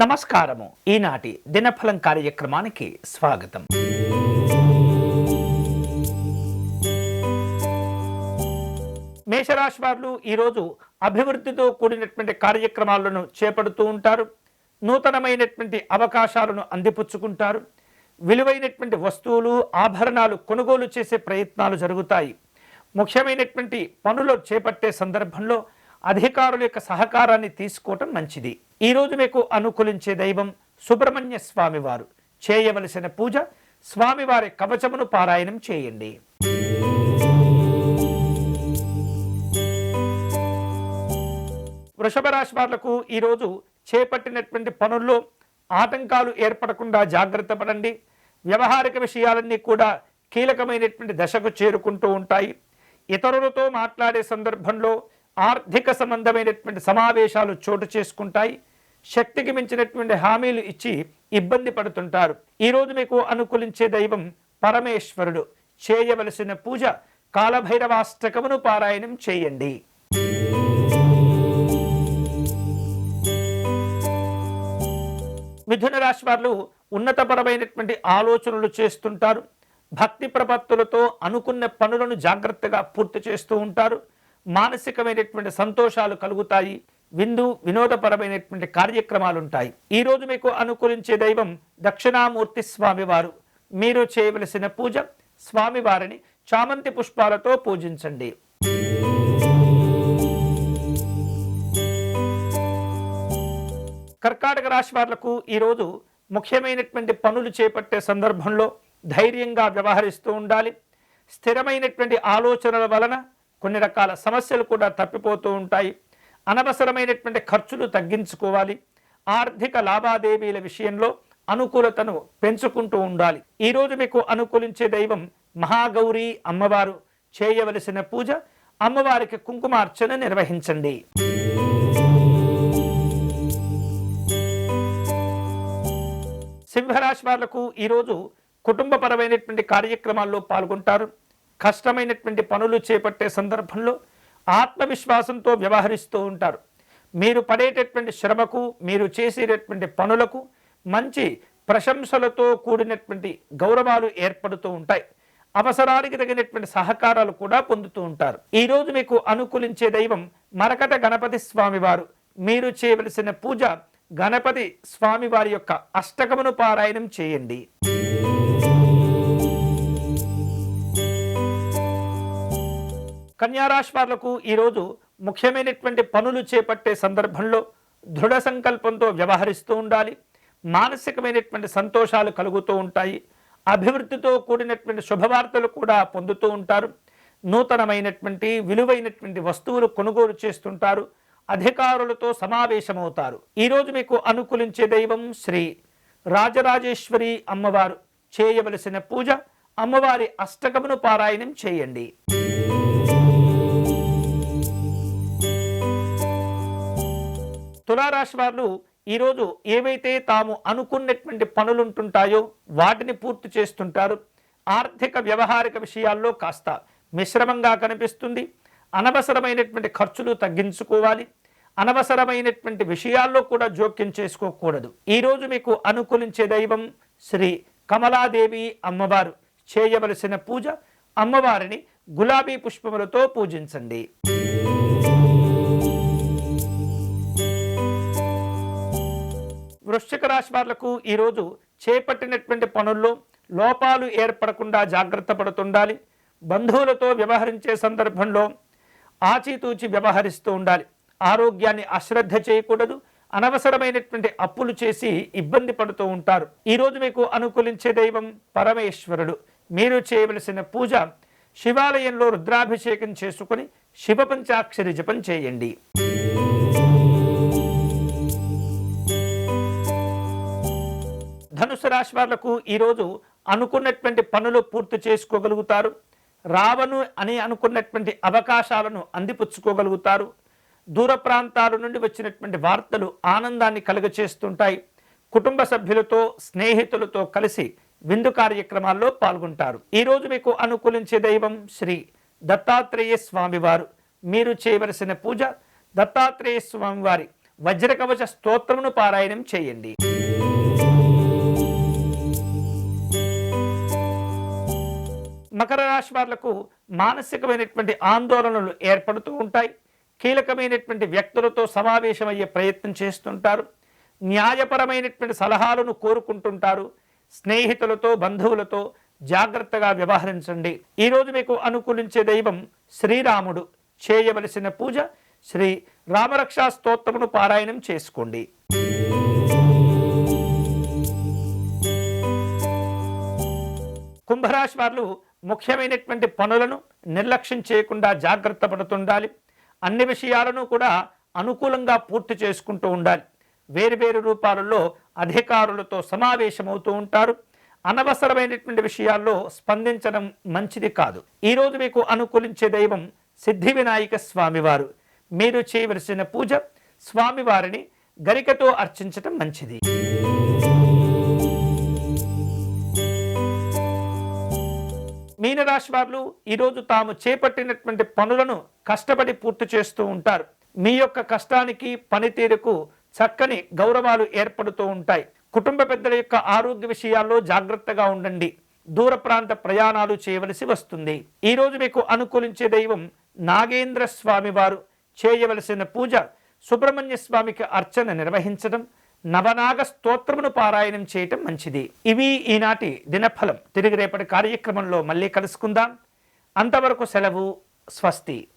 నమస్కారము. ఈనాటి దినఫలం కార్యక్రమానికి స్వాగతం. మేషరాశి వారు ఈరోజు అభివృద్ధితో కూడినటువంటి కార్యక్రమాలను చేపడుతూ ఉంటారు. నూతనమైనటువంటి అవకాశాలను అందిపుచ్చుకుంటారు. విలువైనటువంటి వస్తువులు ఆభరణాలు కొనుగోలు చేసే ప్రయత్నాలు జరుగుతాయి. ముఖ్యమైనటువంటి పనులు చేపట్టే సందర్భంలో అధికారుల యొక్క సహకారాన్ని తీసుకోవటం మంచిది. ఈరోజు మీకు అనుకూలించే దైవం సుబ్రహ్మణ్య స్వామివారు. చేయవలసిన పూజ స్వామివారి కవచమును పారాయణం చేయండి. వృషభ రాశి వాళ్ళకు ఈరోజు చేపట్టినటువంటి పనుల్లో ఆటంకాలు ఏర్పడకుండా జాగ్రత్త పడండి. వ్యవహారిక విషయాలన్నీ కూడా కీలకమైనటువంటి దశకు చేరుకుంటూ ఉంటాయి. ఇతరులతో మాట్లాడే సందర్భంలో ఆర్థిక సంబంధమైనటువంటి సమావేశాలు చోటు చేసుకుంటాయి. శక్తికి మించినటువంటి హామీలు ఇచ్చి ఇబ్బంది పడుతుంటారు. ఈరోజు మీకు అనుకూలించే దైవం పరమేశ్వరుడు. చేయవలసిన పూజ కాలభైరవాష్టకమును పారాయణం చేయండి. మిథున రాశి వారు ఉన్నతపరమైనటువంటి ఆలోచనలు చేస్తుంటారు. భక్తి ప్రపత్తులతో అనుకున్న పనులను జాగ్రత్తగా పూర్తి చేస్తూ ఉంటారు. మానసికమైనటువంటి సంతోషాలు కలుగుతాయి. విందు వినోదపరమైనటువంటి కార్యక్రమాలు ఉంటాయి ఈ రోజు మీకు అనుకూలించే దైవం దక్షిణామూర్తి స్వామివారు. మీరు చేయవలసిన పూజ స్వామివారిని చామంతి పుష్పాలతో పూజించండి. కర్కాటక రాశి వాళ్ళకు ఈరోజు ముఖ్యమైనటువంటి పనులు చేపట్టే సందర్భంలో ధైర్యంగా వ్యవహరిస్తూ ఉండాలి. స్థిరమైనటువంటి ఆలోచనల వలన కొన్ని రకాల సమస్యలు కూడా తప్పిపోతూ ఉంటాయి. అనవసరమైనటువంటి ఖర్చులు తగ్గించుకోవాలి. ఆర్థిక లావాదేవీల విషయంలో అనుకూలతను పెంచుకుంటూ ఉండాలి. ఈరోజు మీకు అనుకూలించే దైవం మహాగౌరీ అమ్మవారు. చేయవలసిన పూజ అమ్మవారికి కుంకుమార్చన నిర్వహించండి. సింహరాశి వాళ్ళకు ఈరోజు కుటుంబపరమైనటువంటి కార్యక్రమాల్లో పాల్గొంటారు. కష్టమైనటువంటి పనులు చేపట్టే సందర్భంలో ఆత్మవిశ్వాసంతో వ్యవహరిస్తూ ఉంటారు. మీరు పడేటటువంటి శ్రమకు మీరు చేసేటటువంటి పనులకు మంచి ప్రశంసలతో కూడినటువంటి గౌరవాలు ఏర్పడుతూ ఉంటాయి. అవసరానికి తగినటువంటి సహకారాలు కూడా పొందుతూ ఉంటారు. ఈరోజు మీకు అనుకూలించే దైవం మరకట గణపతి స్వామివారు. మీరు చేయవలసిన పూజ గణపతి స్వామివారి యొక్క అష్టకమును పారాయణం చేయండి. కన్యారాశి వాళ్ళకు ఈరోజు ముఖ్యమైనటువంటి పనులు చేపట్టే సందర్భంలో దృఢ సంకల్పంతో వ్యవహరిస్తూ ఉండాలి. మానసికమైనటువంటి సంతోషాలు కలుగుతూ ఉంటాయి. అభివృద్ధితో కూడినటువంటి శుభవార్తలు కూడా పొందుతూ ఉంటారు. నూతనమైనటువంటి విలువైనటువంటి వస్తువులు కొనుగోలు చేస్తుంటారు. అధికారులతో సమావేశమవుతారు. ఈరోజు మీకు అనుకూలించే దైవం శ్రీ రాజరాజేశ్వరి అమ్మవారు. చేయవలసిన పూజ అమ్మవారి అష్టకమును పారాయణం చేయండి. తులారాశి వారు ఈరోజు ఏవైతే తాము అనుకున్నటువంటి పనులుంటుంటాయో వాటిని పూర్తి చేస్తుంటారు. ఆర్థిక వ్యవహారిక విషయాల్లో కాస్త మిశ్రమంగా కనిపిస్తుంది. అనవసరమైనటువంటి ఖర్చులు తగ్గించుకోవాలి. అనవసరమైనటువంటి విషయాల్లో కూడా జోక్యం చేసుకోకూడదు. ఈరోజు మీకు అనుకూలించే దైవం శ్రీ కమలాదేవి అమ్మవారు. చేయవలసిన పూజ అమ్మవారిని గులాబీ పుష్పములతో పూజించండి. వృశ్చిక రాశి వాళ్ళకు ఈరోజు చేపట్టినటువంటి పనుల్లో లోపాలు ఏర్పడకుండా జాగ్రత్త పడుతుండాలి. బంధువులతో వ్యవహరించే సందర్భంలో ఆచితూచి వ్యవహరిస్తూ ఉండాలి. ఆరోగ్యాన్ని అశ్రద్ధ చేయకూడదు. అనవసరమైనటువంటి అప్పులు చేసి ఇబ్బంది పడుతూ ఉంటారు. ఈరోజు మీకు అనుకూలించే దైవం పరమేశ్వరుడు. మీరు చేయవలసిన పూజ శివాలయంలో రుద్రాభిషేకం చేసుకుని శివ పంచాక్షరి జపం చేయండి. ధనుసు రాశి వాళ్ళకు ఈరోజు అనుకున్నటువంటి పనులు పూర్తి చేసుకోగలుగుతారు. రావను అని అనుకున్నటువంటి అవకాశాలను అందిపుచ్చుకోగలుగుతారు. దూర ప్రాంతాల నుండి వచ్చినటువంటి వార్తలు ఆనందాన్ని కలుగచేస్తుంటాయి. కుటుంబ సభ్యులతో స్నేహితులతో కలిసి విందు కార్యక్రమాల్లో పాల్గొంటారు. ఈరోజు మీకు అనుకూలించే దైవం శ్రీ దత్తాత్రేయ స్వామివారు. మీరు చేయవలసిన పూజ దత్తాత్రేయ స్వామివారి వజ్రకవచ స్తోత్రమును పారాయణం చేయండి. మకర రాశి వాళ్ళకు మానసికమైనటువంటి ఆందోళనలు ఏర్పడుతూ ఉంటాయి. కీలకమైనటువంటి వ్యక్తులతో సమావేశమయ్యే ప్రయత్నం చేస్తుంటారు. న్యాయపరమైనటువంటి సలహాలను కోరుకుంటుంటారు. స్నేహితులతో బంధువులతో జాగ్రత్తగా వ్యవహరించండి. ఈరోజు మీకు అనుకూలించే దైవం శ్రీరాముడు. చేయవలసిన పూజ శ్రీ రామరక్షా స్తోత్రమును పారాయణం చేసుకోండి. కుంభరాశి వారు ముఖ్యమైనటువంటి పనులను నిర్లక్ష్యం చేయకుండా జాగ్రత్త పడుతుండాలి. అన్ని విషయాలను కూడా అనుకూలంగా పూర్తి చేసుకుంటూ ఉండాలి. వేరువేరు రూపాలలో అధికారులతో సమావేశమవుతూ ఉంటారు. అనవసరమైనటువంటి విషయాల్లో స్పందించడం మంచిది కాదు. ఈరోజు మీకు అనుకూలించే దైవం సిద్ధి వినాయక స్వామివారు. మీరు చేయవలసిన పూజ స్వామివారిని గరికతో అర్చించటం మంచిది. మీనరాశి వాళ్ళు ఈరోజు తాము చేపట్టినటువంటి పనులను కష్టపడి పూర్తి చేస్తూ ఉంటారు. మీ యొక్క కష్టానికి పనితీరుకు చక్కని గౌరవాలు ఏర్పడుతూ ఉంటాయి. కుటుంబ పెద్దల యొక్క ఆరోగ్య విషయాల్లో జాగ్రత్తగా ఉండండి. దూర ప్రాంత ప్రయాణాలు చేయవలసి వస్తుంది. ఈరోజు మీకు అనుకూలించే దైవం నాగేంద్ర స్వామి వారు. చేయవలసిన పూజ సుబ్రహ్మణ్య స్వామికి అర్చన నిర్వహించడం నవనాగ స్తోత్రమును పారాయణం చేయటం మంచిది. ఇవి ఈనాటి దినఫలం. తిరిగి రేపటి కార్యక్రమంలో మళ్ళీ కలుసుకుందాం. అంతవరకు సెలవు స్వస్తి.